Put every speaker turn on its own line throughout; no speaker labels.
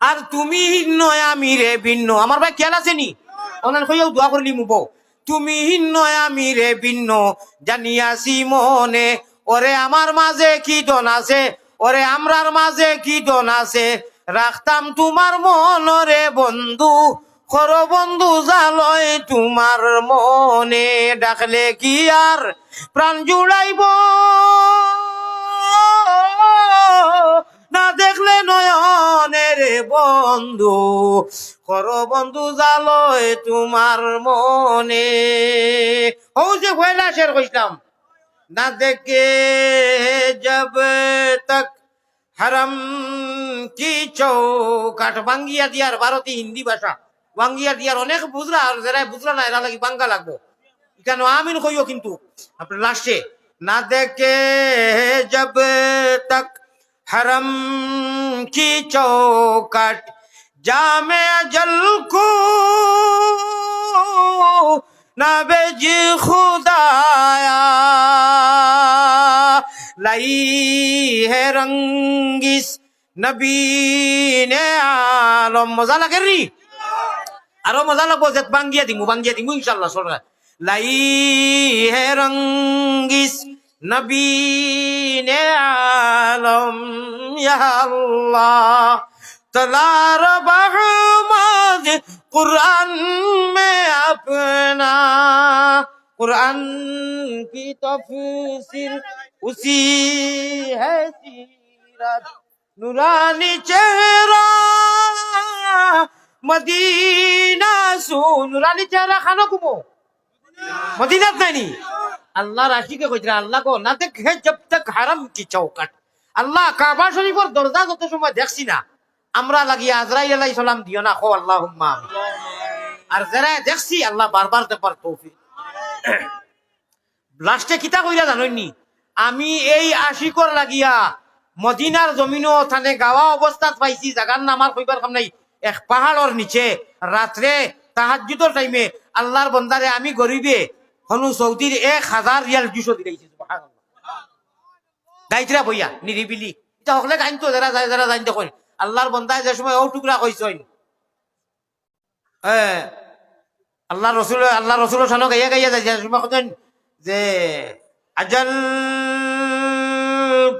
আর তুমি ভিন্ন আমি রে ভিন্ন। আমার ভাই খেয়াল আছে নি? ওনার কইও দোয়া করলি মুব তুমি ভিন্ন আমি রে ভিন্ন জানিয়াছি মনে। ওরে আমার মাঝে কি দন আছে? ওরে আমরার মাঝে কি দন আছে? রাখতাম তোমার মনরে বন্ধু, খর বন্ধু জালয় তোমার মনে। ডাকলে কি আর প্রাণ জুড়াইব? বন্ধু, কর বন্ধু জালয় তোমার মনে। ও যে ভয়লা শের কইতাম না দেখে জব তক। হরম কি চৌকাট বাঙ্গিয়া দিয়ার ভারতী হিন্দি ভাষা বাঙ্গিয়া দিয়ার অনেক বুঝলা আর যারা বুঝলা না, এরা লাগি বাঙ্গা লাগবো। কেন আমিন কইও কিন্তু, আপনার লাস্টে না দেখে জব তক। हरम की चौकट जामे जल को ना बेज खुदाया लाई है रंगिस नबी ने आलम मजा লাগে নি আরো মজা লাগবো যে বাঙ্গিয়া দিমু বাঙ্গিয়া দিমু ইনশাল্লাহ সরকার লাই হে রঙ্গিস নবীন আলম আল্লাহ। তলার বহমদ কুরআন মে আপনা। কুরআন কি তফসির উসি হ্যায় সিরাত। নুরানি চেহারা। মদিনা সুন। নুরানি চেহারা খানো কুমো? মদিনাত নাইনি? আল্লাহ রাশিকে কইছিল আল্লাহ কো না দেখে জব তক হারাম কি চৌকাট আল্লাহ কাবা শরীফের দরজা যত সময় দেখছি না, আমরা লাগিয়ে আজরাইল আলাই সালাম দিও না খো আল্লাহ আর যারা দেখছি, আল্লাহ বারবার দেবার তৌফিক। লাস্টে কিতা কইরা জাননি আমি এই আশিকর লাগিয়া মদিনার জমিনও থানে গাওয়া অবস্থাত পাইছি জাগার নামার কইবার কাম নাই এক পাহাড়র নিচে। রাত্রে তাহাজ্জুদর টাইমে আল্লাহর বন্দারে আমি গরিবে হনু সৌদির এক হাজার রিয়াল দুশো দিয়েছে গাইতরা বইয়া নিরিবিলি এটা হকলে গাইন তো যারা যায়, যারা জানি দেখুন। আল্লাহর বন্দায় যে সময় ও টুকরা কইছেন হ্যাঁ আল্লাহ রসুল আল্লাহ রসুল সানো গাইয়া গাইয়া যায়, যে সময় কইন যে, আজল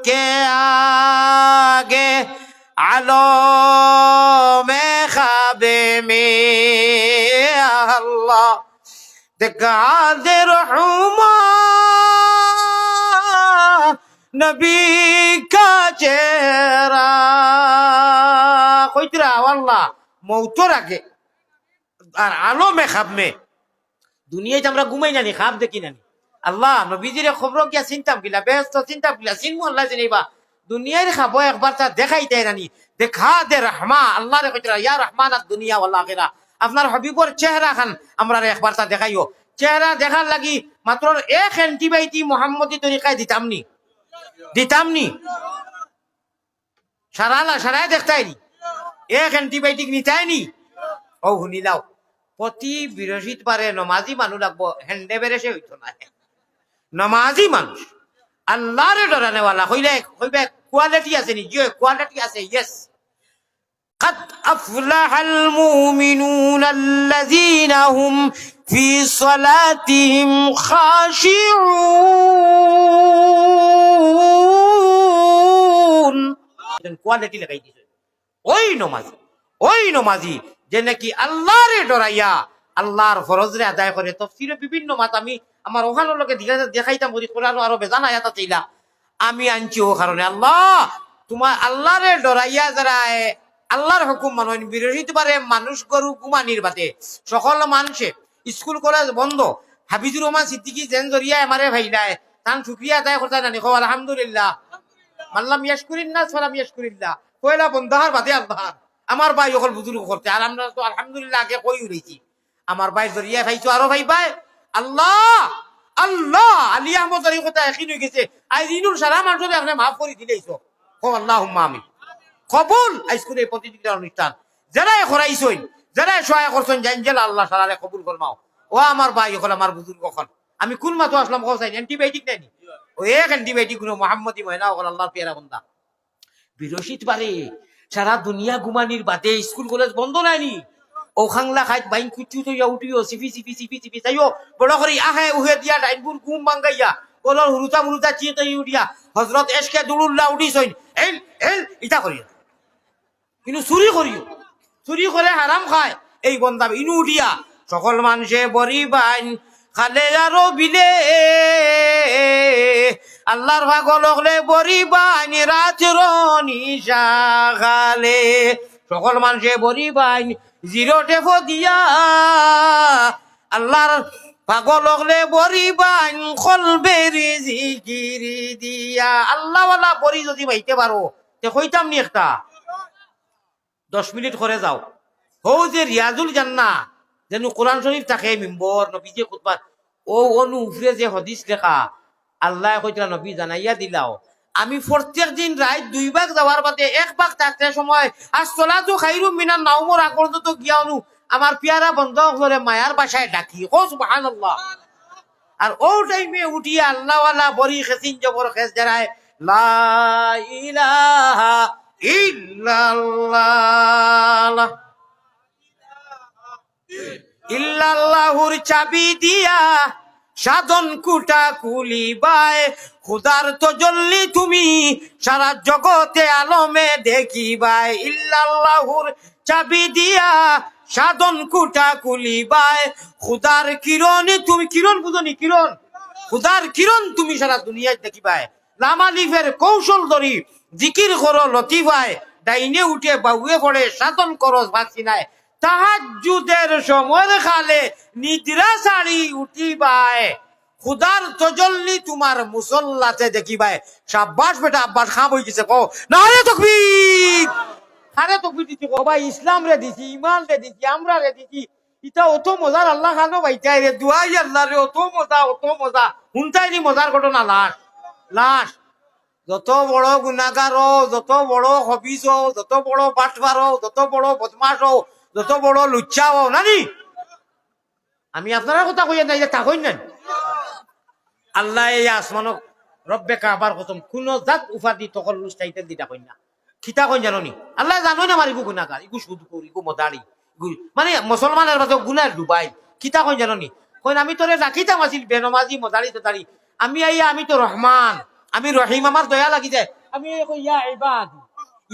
কে আগে আলো মে খাবে মে আল্লাহ কাদের হুমা নবী কা চেহারা কইতরা আল্লাহ মৌতর আগে আর আলো মে খাব মে দুনিয়ায় আমরা ঘুমাই নানি খাব দেখি নানি আল্লাহ নবীজিরে খবর গিয়া চিন্তাম গিলা ব্যস্ত চিন্তাম গিলা চিনমু আল্লাহ জানিবা দুনিয়ার খাব একবার তা দেখাই দেয় নানি দেখা দে রহমা আল্লাহ রে কইতরা ইয়া রহমান দুনিয়া ওয়াল আখিরা আপনার হবিবর চেহারা খান, আমরা রে একবার তা দেখাইও। চেহারা দেখার লাগি মাত্র এক অ্যান্টিবায়োটিক মোহাম্মদী তরিকায় দিতাম নি দিতাম নি সারালা সারাই দেখতাই নি এক অ্যান্টিবায়োটিক নিতাই নি ও শুনিলাও প্রতি বৃহস্পতিবারে নমাজি মানুষ লাগবো হ্যান্ডে বেড়েছে হইতো না। নমাজি মানুষ। আল্লাহরে ডরানেওয়ালা হইলে, হইবে কোয়ালিটি আছে নি? যে কোয়ালিটি আছে ইয়েস قد أفلح المؤمنون الذين هم في صلاتهم خاشعون কোয়ালিটি লাগাই দিছে ওই নমাজি ওই নমাজি যে নাকি আল্লাহরে ডরাইয়া আল্লাহর ফরজরে আদায় করে তফসিরে বিভিন্ন মাত আমি আমার ওখানোর লোকে দেখাইতাম বলি কোরআন আরো বেজান আয়াত চাইলা আমি আনছি ও কারণে আল্লাহ তোমার আল্লাহরে ডরাইয়া যারা এ, আল্লাহর হুকুম মানুষ বিরোধিত পারে মানুষ গরু কুমানির বাদে। সকল মানুষে স্কুল, কলেজ বন্ধ। হাবিজুর রহমান সিদ্দিকি জেন জরিয়া আমারে ভাইলায় তান শুক্রিয়া আদায় করতে জানি। খো আলহামদুলিল্লাহ। মাল্লাম ইয়াশকুরিল্লাহ সালাম ইয়াশকুরিল্লাহ কয়লা বন্ধার বাদে আল্লাহ আমার ভাই অকল বুজুর্গ করতে। আর আমরা তো আলহামদুলিল্লাহ আগে কই উড়েছি। আমার ভাই জরিয়া ভাইছো আরও ভাই ভাই আল্লাহ আল্লাহ, আলী আহমদ আলী কথা একই হয়ে গেছে। আই দিনুর সারা মানুষকে আপনি মাফ করে দিলেইছো ও আল্লাহ আমি কবুল। আইসকুলে প্রতিযোগিতার অনুষ্ঠান। যারাই খরাইছইন যারাই সহায় করছেন জান জেলা আল্লাহ সারারে কবুল করমাও ও আমার ভাই, এখন আমার বুজুর্গ এখন। আমি কোন মাতো আসলাম কোসাইন অ্যান্টিবায়োটিক নেনি ও এক অ্যান্টিবায়োটিকগুলো মোহাম্মদী মহিনা ওখান আল্লাহর পেয়ারা বন্দা। বিরসিত পারে সারা দুনিয়া ঘুমানির বাদে স্কুল কলেজ বন্ধ নাইনি ও খাংলা খাইত বাইন কুচু তৈয়া উঠিও সিপি সিপি সিপি সিপি চাইও। বড় করে, আহে উহে দিয়া ডাইনপুর ঘুম বাঙ্গাইয়া কলর হুরুতা মুরুতা চিয়ে তৈ উঠিয়া। হজরত এসকে দুলুল্লাহ উঠিছইন এল এল, ইটা করিয়া। কিন্তু চুরি করিও। চুরি করে হারাম খায়। এই বন্দা ইনু উঠিয়া সকল মানুষে বরি বাইন খালে আরও বিলে। আল্লাহর ভাগল হলে বরি বাইন নিশা খালে সকল মানুষে বরি বাইন জিরো টেফো দিয়া আল্লাহর পাগল হলে বরি বাইন খলবেরি জিকিরি দিয়া আল্লাহওয়ালা বরি যদি পাইতে পারো তে কইতাম নি একটা? দশ মিনিট করে যাও। হৌ যে রিয়াজুল জান্না, যেন কোরআন শরীফ থাকে মিম্বর নবীজে খুতবাত ও, অনু উফরে যে হদিস লেখা, আল্লাহ কইতরা নবী, জানাইয়া দিলাও। আমি প্রত্যেক দিন রাত দুই ভাগ যাওয়ার বাদে এক ভাগ থাকতে সময়, আর চলাতো খাইরু মিনার নাওমর আগ পর্যন্ত গিয়া অনু। আমার পিয়ারা বন্ধ করে মায়ার বাসায় ডাকি ও সুবহানাল্লাহ। আর ও টাইমে উঠিয়া আল্লাহওয়ালা বড়ি খেসিন জবর খেস জানায়, লা ইলাহা ইল্লাল্লাহুর চাবি দিয়া সাধন কুটা কুলিবায় খুদার তো জল্লি তুমি, সারা জগতে আলমে দেখিবায়। ইল্লাল্লাহুর চাবি দিয়া সাধন কুটা কুলিবায় খুদার কিরণ তুমি কিরণ বুঝনি, কিরণ? খুদার কিরণ তুমি সারা দুনিয়ায় দেখিবায়। লামালিফের কৌশল ধরি জিকির করো লতিফায় ডাইনে উঠে বাউয়ে পড়ে সাধন করো ভাসিনায় তাহাজুদের সময় খালে নিদ্রা সারি উঠিবায় খুদার তজল্লি তোমার মুসল্লাতে দেখিবায় সাব্বাস বেটা, আব্বাস খাম হয়ে গেছে কো না রে তকবীর খারে তকবীর দিছি কো ভাই ইসলাম রে দিছি, ইমান রে দিছি, আমরা রে দিছি। ইটা অত মজার আল্লাহ খানো বাইতাই রে দুয়াই আল্লাহ রে অত মজা অত মজা। শুনতাই নি মজার ঘটনা, লাশ লাশ। যত বড় গুণাগার হও যত বড় হবিস হও যত বড় বাটবার, যত বড় বদমাস হও যত বড় লুচ্চা হও নানি? আমি আপনারা কথা কইয়া নাই তা কই না আল্লাহ এই আসমানক রব্বে কাবার কসম কোন জাত উপাধি তকল লুস্টাইতে দিটা কই না। খিতা কই জানোনি আল্লাহ জানো না মারিব গুণাগার ইগু সুদ করি ইগু মদারি মানে মুসলমানের মাঝে গুনার ডুবাই। খিতা কই জানো নি? কই আমি তোরে রাখিতাম আছিল, বেনমাজি মদারি তোদারি আমি আইয়া, আমি তো রহমান আমি রহিম আমার দয়া লাগি যায়। আমি ইয়া ইবাদি।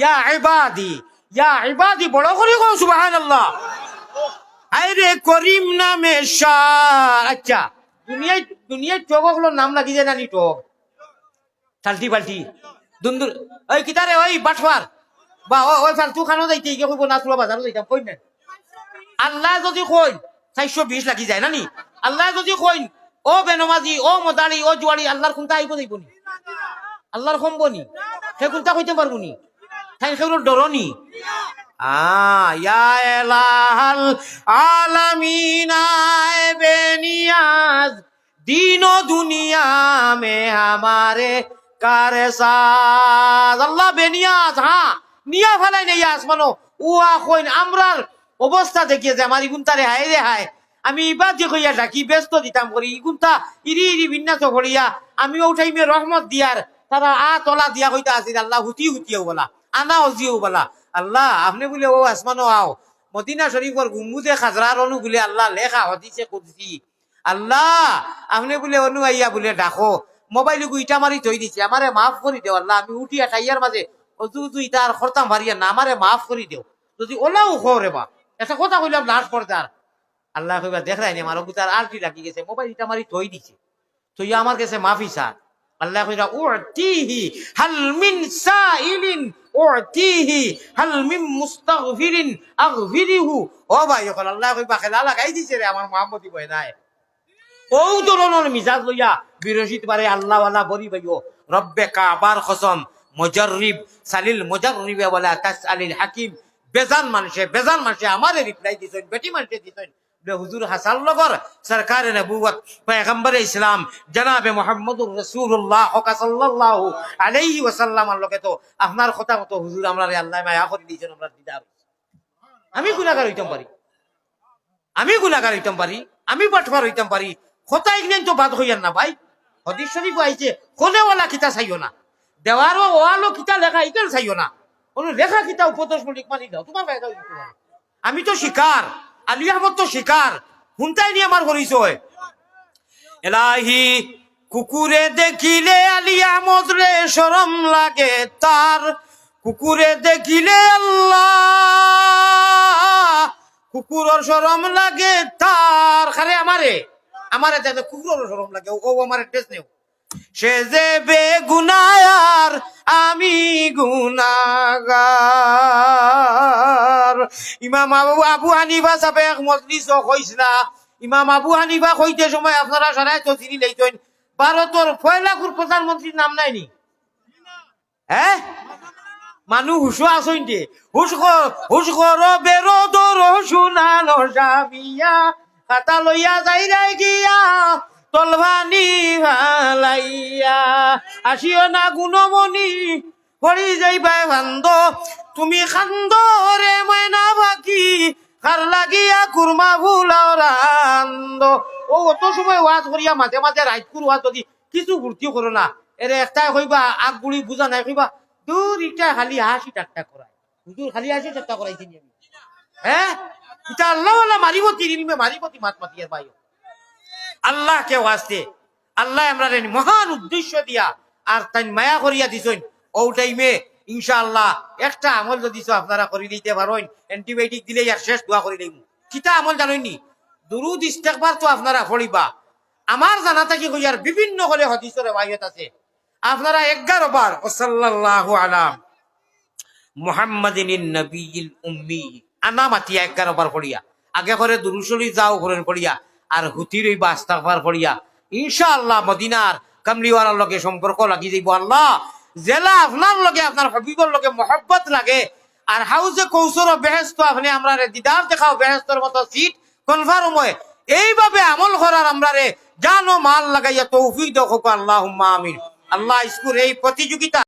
ইয়া ইবাদি। ইয়া ইবাদি, বড় করে কও, সুবহানাল্লাহ। আরে করিম নামে শাহ। আচ্ছা দুনিয়ায় দুনিয়ায় টগগুলো নাম লাগি যায় নানি টগ টাল্টি পাল্টি দুন্দুর ওই কিতারে ওই বাটফার। বা ওই ফালতু খানো যাইতে গিয়ে কইব, না তুলা বাজারও যাইতাম কই না। আল্লাহ যদি কই চারশো বিশ লাগি যায় নানি আল্লাহ যদি কই ও বেনমাজি, ও মদারি ও জুয়ারি আল্লাহর কোনটা আইব যাইব নি? আল্লাহর কমবনি সে কোনটা কইতে পারব নি? তাই সেগুলো ডরনি বেনিয়াজ, দিন দুনিয়া মে বেনিয়াজ আমরার অবস্থা দেখিয়ে যে আমার ইগুনতারে হায় রে হায়। আমি ইবাদ যে কইয়া ডাকি ব্যস্ত দিতাম করি। ইগুনতা ইরি ইরি বিন্যাস করিয়া আমি ও টাইমে রহমত দিয়ার তারা আ তলা দিয়া কইতা আছিল। আল্লাহ হুতি হুতিও বলা, আনা অজিও বলা। আল্লাহ, আপনি বলে, ও আসমানো আও, মদিনা শরীফর গুম্বুদে খাজরার অনু বলে আল্লাহ লেখা হদিছে কুদসি। আল্লাহ, আপনি বলে, অনু আইয়া বলে ডাকো মোবাইল ইটা মারি থই দিছে আমারে মাফ করে দেও আল্লাহ, আমি উঠিয়া খাইয়ার মাঝে অজু উজু ইটা আর খরতাম ভারিয়া না আমারে মাফ করে দেও যদি ওলাও খরে বা এটা কথা কইলাম লাশ পর্দার আল্লাহ কইবা দেখ রাইনি আমার অবুতার আর কি লাগি গেছে? মোবাইল ইটা মারি থই দিছে। তুই আমার কাছে মাফি চা আল্লাহ কইরা, উতিহি হাল মিন সাইলিন, উতিহি হাল মিন মুস্তাগফিরিন, আগফিরিহু। ও ভাই এখন আল্লাহ কইবা খেলা লাগাই দিছে রে, আমার মোহাম্মদি বয় নাই। ও ধরনের মিজাজ লইয়া বিরোচিত পারে আল্লাহ ওয়ালা বরি ভাইও, রব্বে কাবার কসম মুজাররিব, সালিল মুজাররিবে, ওয়ালা তাসআলিল হাকিম। বেজান মানুষে বেজান মানুষে আমারে রিপ্লাই দিছেন, বেটি মানুষে দিছেন। হুজুর হাসান লগর সরকার নবুয়ত পয়গম্বর ইসলাম, জনাবে মুহাম্মদুর রাসূলুল্লাহ হকা, সাল্লাল্লাহু আলাইহি লগে তো আপনার কথা মতো হুজুর আমরা আল্লাহ মায়া করে দিয়েছেন আমরা দিদার আমি গুনাহগার হইতাম পারি। আমি গুনাহগার হইতাম পারি, আমি বাটফার হইতাম পারি। কথা ইগনেন তো বাদ হইয়ান না ভাই। হদিস শরীফ আইছে, কোনেওয়ালা কিতা চাইও না। দেওয়ারও ওয়ালো কিতা, লেখা ইকেন চাইও না। লেখা কিতা উপদেশ মানি দাও, তোমার। আমি তো শিকার। আলী আহমদ তো শিকার। শুনতাই নি আমার পরিচয় এলাহি কুকুরে দেখিলে আলী আহমদ সরম লাগে তার কুকুরে দেখিলে আল্লাহ কুকুরর সরম লাগে তার খারে আমারে আমারে দেখে কুকুরর সরম লাগে। ও আমার ড্রেস নেও। সে যে বেগুনায়ার, আমি গুনাগার। ইমাম আবু আবু হানিফা সাহেব এক মজলিস কইসলা ইমাম আবু হানিফা কইতে সময় আপনারা সারাই তো চিনি লইতেন। ভারতের ফয়লাকুর প্রধানমন্ত্রীর নাম নাই নি? হ্যাঁ মানুহ হুসো আসইন দে হুস হুস কর বেরো দর শুনানো যাবিয়া খাতা লইয়া যাই গিয়া তলভানি ভালাইয়া, আসিও না গুণমণি হরি যাইবাই ভান্দ। তুমি খান্দ রে ময়না বাকি খার লাগিয়া কুরমা ভুলাও রান্দ। ও, অত সময় ওয়াজ করিয়া মাঝে মাঝে রাইট কুর ওয়াজ যদি কিছু ভর্তিও করো না। এরে একটাই কইবা আগ গুড়ি বুঝা নাই কইবা দূর ইটা খালি হাসি টাকটা করায় হুজুর খালি হাসি টাকটা করাইছি হ্যাঁ ইটা আল্লাহ মারিব তিরিমে মারিব মাত মাতিয়ার ভাই আল্লাহ কে ওয়াস্তে। আল্লাহ আমরা মহান উদ্দেশ্য দিয়া আর তাই মায়া করিয়া দিছেন। ও টাইমে ইনশাআল্লাহ একটা আমল যদি আপনারা করে দিতে পারেন অ্যান্টিবায়োটিক দিলে আর শেষ দোয়া করে দিব কিতা আমল জানেননি? দুরুদ ইস্তেকবার তো আপনারা পড়িবা। আমার জানা থাকি হইয়ার বিভিন্ন করে হদিসের বাইয়ত আছে। আপনারা এগারো বার ওসাল্লাল্লাহু আলা মুহাম্মাদিন নবীল উম্মি। আনা মাতিয়া এগারো বার পড়িয়া। আগে করে দুরুশরী যাও করেন পড়িয়া। আর হুতির ওই বাস্তাফার পড়িয়া, ইনশাআল্লাহ মদিনার কামলিওয়ালার লগে সম্পর্ক লাগি যাইব আল্লাহ। জেলা আপনার লগে, আপনার হবিবর লগে মহব্বত লাগে। আর হাউজে কৌশল বেহেস্ত আপনি আমরা রে দিদার দেখাও, বেহেস্তর মতো সিট কনফার্ম হয়। এইভাবে আমল করার আমরা রে জানো মাল লাগাইয়া তৌফিক দেখো আল্লাহ আমিন। আল্লাহ স্কুল এই প্রতিযোগিতা